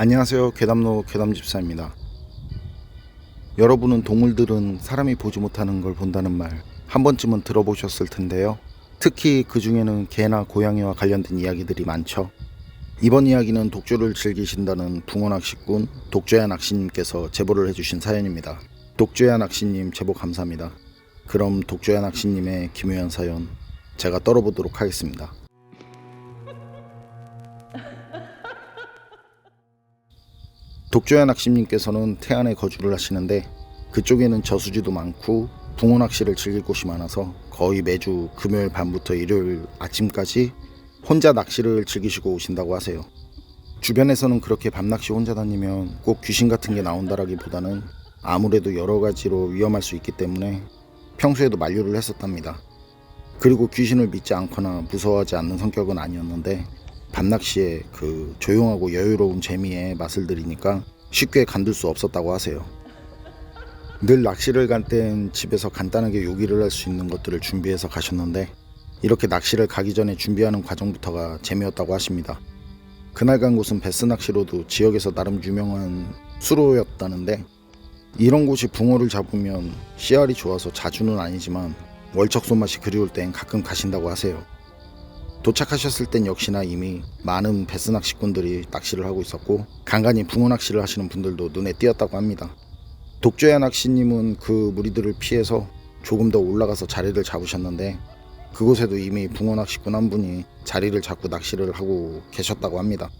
안녕하세요. 괴담로 괴담집사입니다. 여러분은 동물들은 사람이 보지 못하는 걸 본다는 말 한 번쯤은 들어보셨을 텐데요. 특히 그 중에는 개나 고양이와 관련된 이야기들이 많죠. 이번 이야기는 독조를 즐기신다는 붕어 낚시꾼 독조야 낚시님께서 제보를 해주신 사연입니다. 독조야 낚시님 제보 감사합니다. 그럼 독조야 낚시님의 기묘한 사연 제가 떨어보도록 하겠습니다. 독조야 낚시님께서는 태안에 거주를 하시는데 그쪽에는 저수지도 많고 붕어 낚시를 즐길 곳이 많아서 거의 매주 금요일 밤부터 일요일 아침까지 혼자 낚시를 즐기시고 오신다고 하세요. 주변에서는 그렇게 밤낚시 혼자 다니면 꼭 귀신 같은 게 나온다라기보다는 아무래도 여러 가지로 위험할 수 있기 때문에 평소에도 만류를 했었답니다. 그리고 귀신을 믿지 않거나 무서워하지 않는 성격은 아니었는데 밤낚시에 그 조용하고 여유로운 재미에 맛을 들이니까 쉽게 간둘 수 없었다고 하세요. 늘 낚시를 갈 땐 집에서 간단하게 요기를 할 수 있는 것들을 준비해서 가셨는데 이렇게 낚시를 가기 전에 준비하는 과정부터가 재미였다고 하십니다. 그날 간 곳은 베스 낚시로도 지역에서 나름 유명한 수로였다는데 이런 곳이 붕어를 잡으면 씨알이 좋아서 자주는 아니지만 월척 손맛이 그리울 땐 가끔 가신다고 하세요. 도착하셨을 땐 역시나 이미 많은 베스 낚시꾼들이 낚시를 하고 있었고 간간히 붕어 낚시를 하시는 분들도 눈에 띄었다고 합니다. 독조야 낚시님은 그 무리들을 피해서 조금 더 올라가서 자리를 잡으셨는데 그곳에도 이미 붕어 낚시꾼 한 분이 자리를 잡고 낚시를 하고 계셨다고 합니다.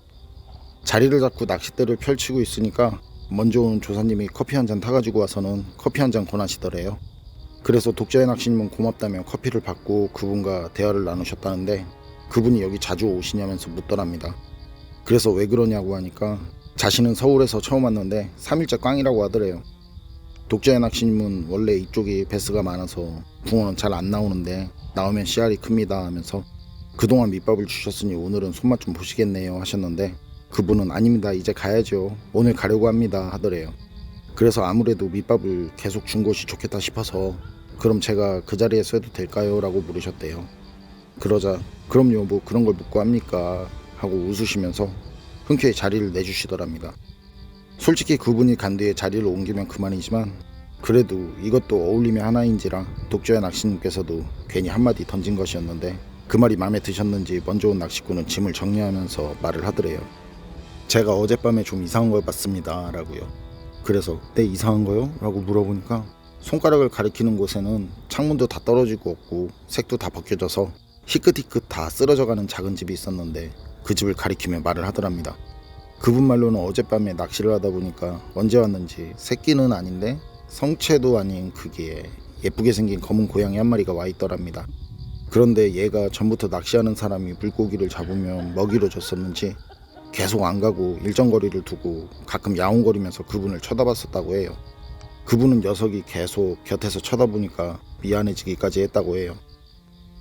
자리를 잡고 낚싯대를 펼치고 있으니까 먼저 온 조사님이 커피 한 잔 타가지고 와서는 커피 한 잔 권하시더래요. 그래서 독자의 낚시님은 고맙다며 커피를 받고 그분과 대화를 나누셨다는데 그분이 여기 자주 오시냐면서 묻더랍니다. 그래서 왜 그러냐고 하니까 자신은 서울에서 처음 왔는데 3일째 꽝이라고 하더래요. 독자의 낚시님은 원래 이쪽이 베스가 많아서 붕어는 잘 안 나오는데 나오면 씨알이 큽니다 하면서 그동안 밑밥을 주셨으니 오늘은 손맛 좀 보시겠네요 하셨는데 그분은 아닙니다 이제 가야죠 오늘 가려고 합니다 하더래요. 그래서 아무래도 밑밥을 계속 준 것이 좋겠다 싶어서 그럼 제가 그 자리에 쇠도 될까요? 라고 물으셨대요. 그러자 그럼요 뭐 그런 걸 묻고 합니까? 하고 웃으시면서 흔쾌히 자리를 내주시더랍니다. 솔직히 그분이 간 뒤에 자리를 옮기면 그만이지만 그래도 이것도 어울림의 하나인지라 독조야 낚시님께서도 괜히 한마디 던진 것이었는데 그 말이 마음에 드셨는지 먼저 온 낚시꾼은 짐을 정리하면서 말을 하더래요. 제가 어젯밤에 좀 이상한 걸 봤습니다. 라고요. 그래서 네 이상한 거요? 라고 물어보니까 손가락을 가리키는 곳에는 창문도 다 떨어지고 없고 색도 다 벗겨져서 희끗희끗 다 쓰러져가는 작은 집이 있었는데 그 집을 가리키며 말을 하더랍니다. 그분 말로는 어젯밤에 낚시를 하다 보니까 언제 왔는지 새끼는 아닌데 성체도 아닌 크기에 예쁘게 생긴 검은 고양이 한 마리가 와 있더랍니다. 그런데 얘가 전부터 낚시하는 사람이 물고기를 잡으면 먹이로 줬었는지 계속 안 가고 일정 거리를 두고 가끔 야옹거리면서 그분을 쳐다봤었다고 해요. 그분은 녀석이 계속 곁에서 쳐다보니까 미안해지기까지 했다고 해요.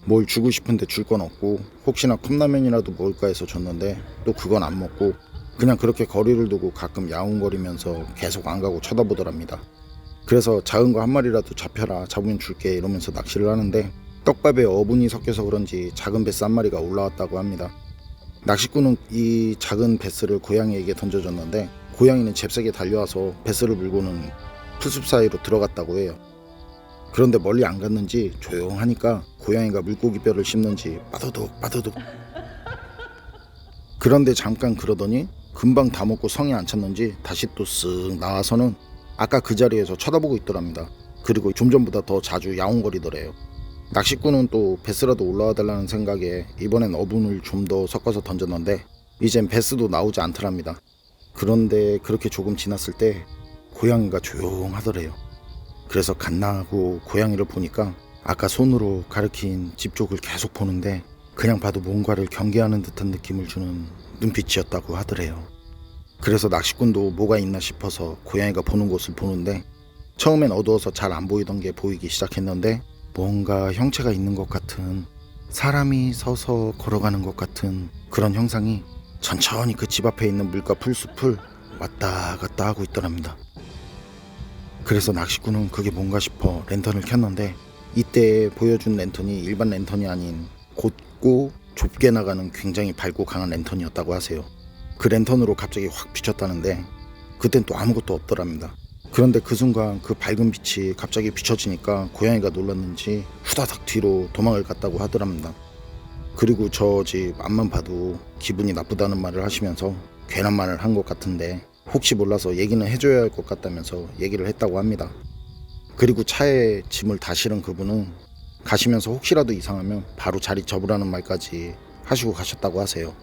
뭘 주고 싶은데 줄 건 없고 혹시나 컵라면이라도 먹을까 해서 줬는데 또 그건 안 먹고 그냥 그렇게 거리를 두고 가끔 야옹거리면서 계속 안 가고 쳐다보더랍니다. 그래서 작은 거 한 마리라도 잡혀라 잡으면 줄게 이러면서 낚시를 하는데 떡밥에 어분이 섞여서 그런지 작은 베스 한 마리가 올라왔다고 합니다. 낚시꾼은 이 작은 베스를 고양이에게 던져줬는데 고양이는 잽싸게 달려와서 베스를 물고는 풀숲 사이로 들어갔다고 해요. 그런데 멀리 안 갔는지 조용하니까 고양이가 물고기 뼈를 씹는지 빠도둑 빠도둑 그런데 잠깐 그러더니 금방 다 먹고 성이 안 찼는지 다시 또 쓱 나와서는 아까 그 자리에서 쳐다보고 있더랍니다. 그리고 좀 전보다 더 자주 야옹거리더래요. 낚시꾼은 또 베스라도 올라와 달라는 생각에 이번엔 어분을 좀 더 섞어서 던졌는데 이젠 베스도 나오지 않더랍니다. 그런데 그렇게 조금 지났을 때 고양이가 조용하더래요. 그래서 갓나고 고양이를 보니까 아까 손으로 가리킨 집 쪽을 계속 보는데 그냥 봐도 뭔가를 경계하는 듯한 느낌을 주는 눈빛이었다고 하더래요. 그래서 낚시꾼도 뭐가 있나 싶어서 고양이가 보는 곳을 보는데 처음엔 어두워서 잘 안 보이던 게 보이기 시작했는데 뭔가 형체가 있는 것 같은 사람이 서서 걸어가는 것 같은 그런 형상이 천천히 그 집 앞에 있는 물과 풀숲을 왔다 갔다 하고 있더랍니다. 그래서 낚시꾼은 그게 뭔가 싶어 랜턴을 켰는데 이때 보여준 랜턴이 일반 랜턴이 아닌 곧고 좁게 나가는 굉장히 밝고 강한 랜턴이었다고 하세요. 그 랜턴으로 갑자기 확 비쳤다는데 그땐 또 아무것도 없더랍니다. 그런데 그 순간 그 밝은 빛이 갑자기 비춰지니까 고양이가 놀랐는지 후다닥 뒤로 도망을 갔다고 하더랍니다. 그리고 저 집 앞만 봐도 기분이 나쁘다는 말을 하시면서 괜한 말을 한 것 같은데 혹시 몰라서 얘기는 해줘야 할 것 같다면서 얘기를 했다고 합니다. 그리고 차에 짐을 다 실은 그분은 가시면서 혹시라도 이상하면 바로 자리 접으라는 말까지 하시고 가셨다고 하세요.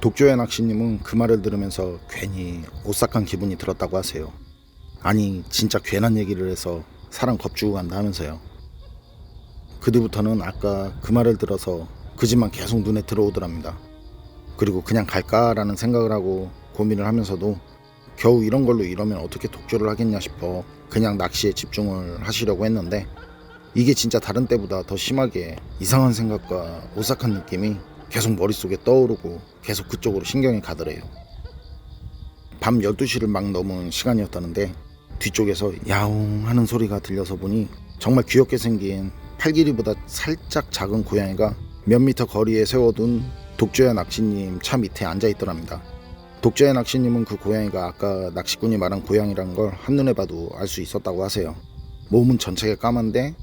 독조의 낚시님은 그 말을 들으면서 괜히 오싹한 기분이 들었다고 하세요. 아니 진짜 괜한 얘기를 해서 사람 겁주고 간다 하면서요. 그 뒤부터는 아까 그 말을 들어서 그 집만 계속 눈에 들어오더랍니다. 그리고 그냥 갈까라는 생각을 하고 고민을 하면서도 겨우 이런 걸로 이러면 어떻게 독조를 하겠냐 싶어 그냥 낚시에 집중을 하시려고 했는데 이게 진짜 다른 때보다 더 심하게 이상한 생각과 오싹한 느낌이 계속 머릿속에 떠오르고 계속 그쪽으로 신경이 가더래요. 밤 12시를 막 넘은 시간이었다는데 뒤쪽에서 야옹 하는 소리가 들려서 보니 정말 귀엽게 생긴 팔길이보다 살짝 작은 고양이가 몇 미터 거리에 세워둔 독조야 낚시님 차 밑에 앉아 있더랍니다. 독조야 낚시님은 그 고양이가 아까 낚시꾼이 말한 고양이라는 걸 한눈에 봐도 알 수 있었다고 하세요. 몸은 전체가 까만데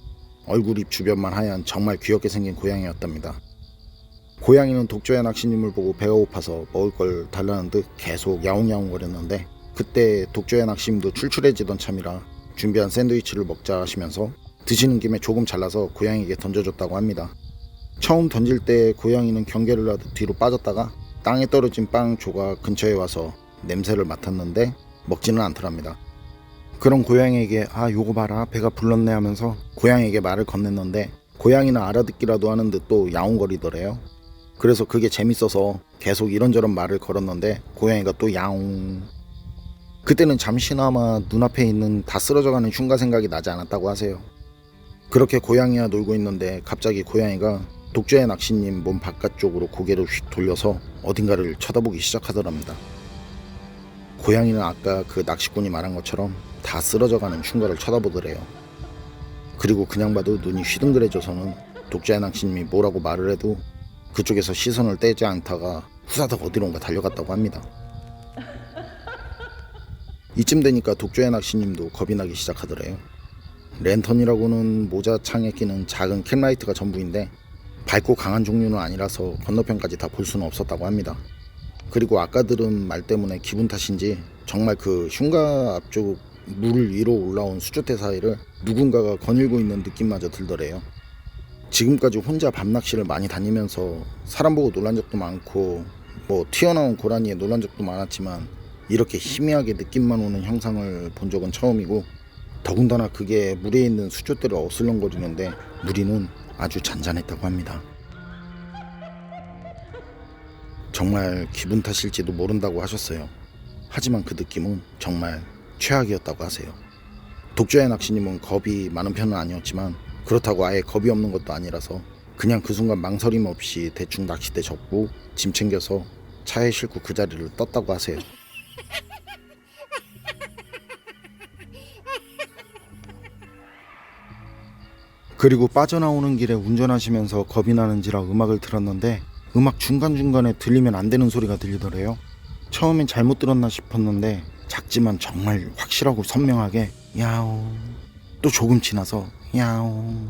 얼굴 입 주변만 하얀 정말 귀엽게 생긴 고양이였답니다. 고양이는 독조야 낚시님을 보고 배가 고파서 먹을 걸 달라는 듯 계속 야옹야옹거렸는데 그때 독조야 낚시님도 출출해지던 참이라 준비한 샌드위치를 먹자 하시면서 드시는 김에 조금 잘라서 고양이에게 던져줬다고 합니다. 처음 던질 때 고양이는 경계를 하듯 뒤로 빠졌다가 땅에 떨어진 빵 조각 근처에 와서 냄새를 맡았는데 먹지는 않더랍니다. 그런 고양이에게 아 요거 봐라 배가 불렀네 하면서 고양이에게 말을 건넸는데 고양이는 알아듣기라도 하는 듯 또 야옹거리더래요. 그래서 그게 재밌어서 계속 이런저런 말을 걸었는데 고양이가 또 야옹 그때는 잠시나마 눈앞에 있는 다 쓰러져가는 흉가 생각이 나지 않았다고 하세요. 그렇게 고양이와 놀고 있는데 갑자기 고양이가 독조의 낚시님 몸 바깥쪽으로 고개를 휙 돌려서 어딘가를 쳐다보기 시작하더랍니다. 고양이는 아까 그 낚시꾼이 말한 것처럼 다 쓰러져가는 흉가를 쳐다보더래요. 그리고 그냥 봐도 눈이 휘둥그레져서는 독자의 낚시님이 뭐라고 말을 해도 그쪽에서 시선을 떼지 않다가 후사닥 어디론가 달려갔다고 합니다. 이쯤 되니까 독조의 낚시님도 겁이 나기 시작하더래요. 랜턴이라고는 모자 창에 끼는 작은 캔라이트가 전부인데 밝고 강한 종류는 아니라서 건너편까지 다 볼 수는 없었다고 합니다. 그리고 아까 들은 말 때문에 기분 탓인지 정말 그 흉가 앞쪽 물 위로 올라온 수조대 사이를 누군가가 거닐고 있는 느낌마저 들더래요. 지금까지 혼자 밤낚시를 많이 다니면서 사람 보고 놀란 적도 많고 뭐 튀어나온 고라니에 놀란 적도 많았지만 이렇게 희미하게 느낌만 오는 형상을 본 적은 처음이고 더군다나 그게 물에 있는 수조대를 어슬렁거리는데 무리는 아주 잔잔했다고 합니다. 정말 기분 탓일지도 모른다고 하셨어요. 하지만 그 느낌은 정말 최악이었다고 하세요. 독조의 낚시님은 겁이 많은 편은 아니었지만 그렇다고 아예 겁이 없는 것도 아니라서 그냥 그 순간 망설임 없이 대충 낚싯대 접고 짐 챙겨서 차에 싣고 그 자리를 떴다고 하세요. 그리고 빠져나오는 길에 운전하시면서 겁이 나는지라 음악을 틀었는데 음악 중간중간에 들리면 안 되는 소리가 들리더래요. 처음엔 잘못 들었나 싶었는데 작지만 정말 확실하고 선명하게 야옹 또 조금 지나서 야옹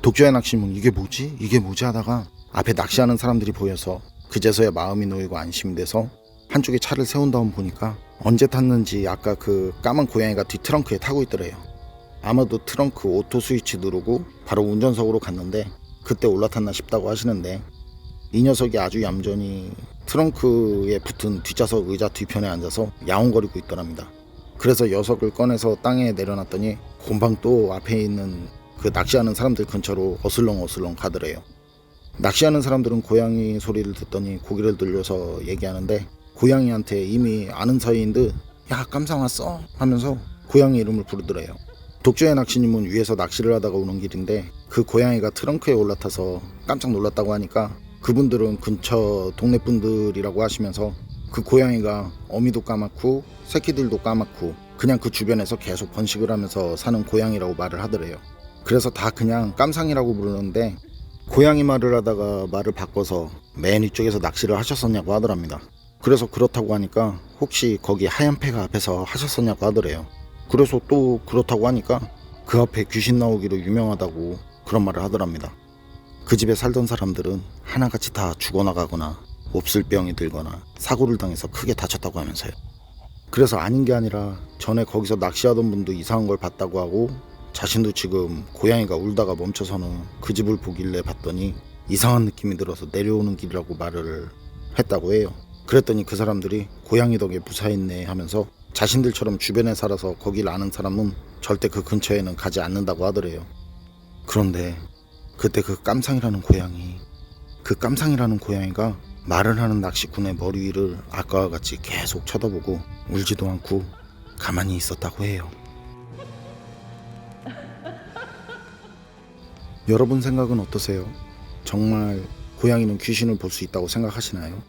독자의 낚시문 이게 뭐지? 이게 뭐지 하다가 앞에 낚시하는 사람들이 보여서 그제서야 마음이 놓이고 안심이 돼서 한쪽에 차를 세운 다음 보니까 언제 탔는지 아까 그 까만 고양이가 뒤 트렁크에 타고 있더래요. 아마도 트렁크 오토 스위치 누르고 바로 운전석으로 갔는데 그때 올라탔나 싶다고 하시는데 이 녀석이 아주 얌전히 트렁크에 붙은 뒷좌석 의자 뒤편에 앉아서 야옹거리고 있더랍니다. 그래서 녀석을 꺼내서 땅에 내려놨더니 곰방 또 앞에 있는 그 낚시하는 사람들 근처로 어슬렁 어슬렁 가더래요. 낚시하는 사람들은 고양이 소리를 듣더니 고개를 들려서 얘기하는데 고양이한테 이미 아는 사이인 듯 야 깜상 왔어 하면서 고양이 이름을 부르더래요. 독주의 낚시님은 위에서 낚시를 하다가 오는 길인데 그 고양이가 트렁크에 올라타서 깜짝 놀랐다고 하니까 그분들은 근처 동네 분들이라고 하시면서 그 고양이가 어미도 까맣고 새끼들도 까맣고 그냥 그 주변에서 계속 번식을 하면서 사는 고양이라고 말을 하더래요. 그래서 다 그냥 깜상이라고 부르는데 고양이 말을 하다가 말을 바꿔서 맨 위쪽에서 낚시를 하셨었냐고 하더랍니다. 그래서 그렇다고 하니까 혹시 거기 하얀 폐가 앞에서 하셨었냐고 하더래요. 그래서 또 그렇다고 하니까 그 앞에 귀신 나오기로 유명하다고 그런 말을 하더랍니다. 그 집에 살던 사람들은 하나같이 다 죽어나가거나 몹쓸 병이 들거나 사고를 당해서 크게 다쳤다고 하면서요. 그래서 아닌 게 아니라 전에 거기서 낚시하던 분도 이상한 걸 봤다고 하고 자신도 지금 고양이가 울다가 멈춰서는 그 집을 보길래 봤더니 이상한 느낌이 들어서 내려오는 길이라고 말을 했다고 해요. 그랬더니 그 사람들이 고양이 덕에 무사했네 하면서 자신들처럼 주변에 살아서 거길 아는 사람은 절대 그 근처에는 가지 않는다고 하더래요. 그런데 그때 그 깜상이라는 고양이 그 깜상이라는 고양이가 말을 하는 낚시꾼의 머리 위를 아까와 같이 계속 쳐다보고 울지도 않고 가만히 있었다고 해요. 여러분 생각은 어떠세요? 정말 고양이는 귀신을 볼 수 있다고 생각하시나요?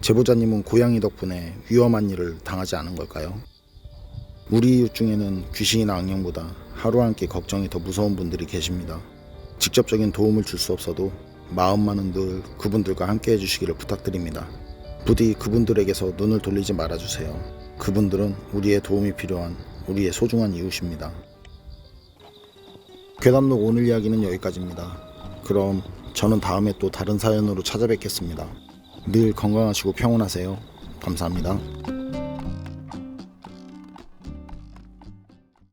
제보자님은 고양이 덕분에 위험한 일을 당하지 않은 걸까요? 우리 이웃 중에는 귀신이나 악령보다 하루 한 끼 걱정이 더 무서운 분들이 계십니다. 직접적인 도움을 줄 수 없어도 마음만은 늘 그분들과 함께 해주시기를 부탁드립니다. 부디 그분들에게서 눈을 돌리지 말아주세요. 그분들은 우리의 도움이 필요한 우리의 소중한 이웃입니다. 괴담록 오늘 이야기는 여기까지입니다. 그럼 저는 다음에 또 다른 사연으로 찾아뵙겠습니다. 늘 건강하시고 평온하세요. 감사합니다.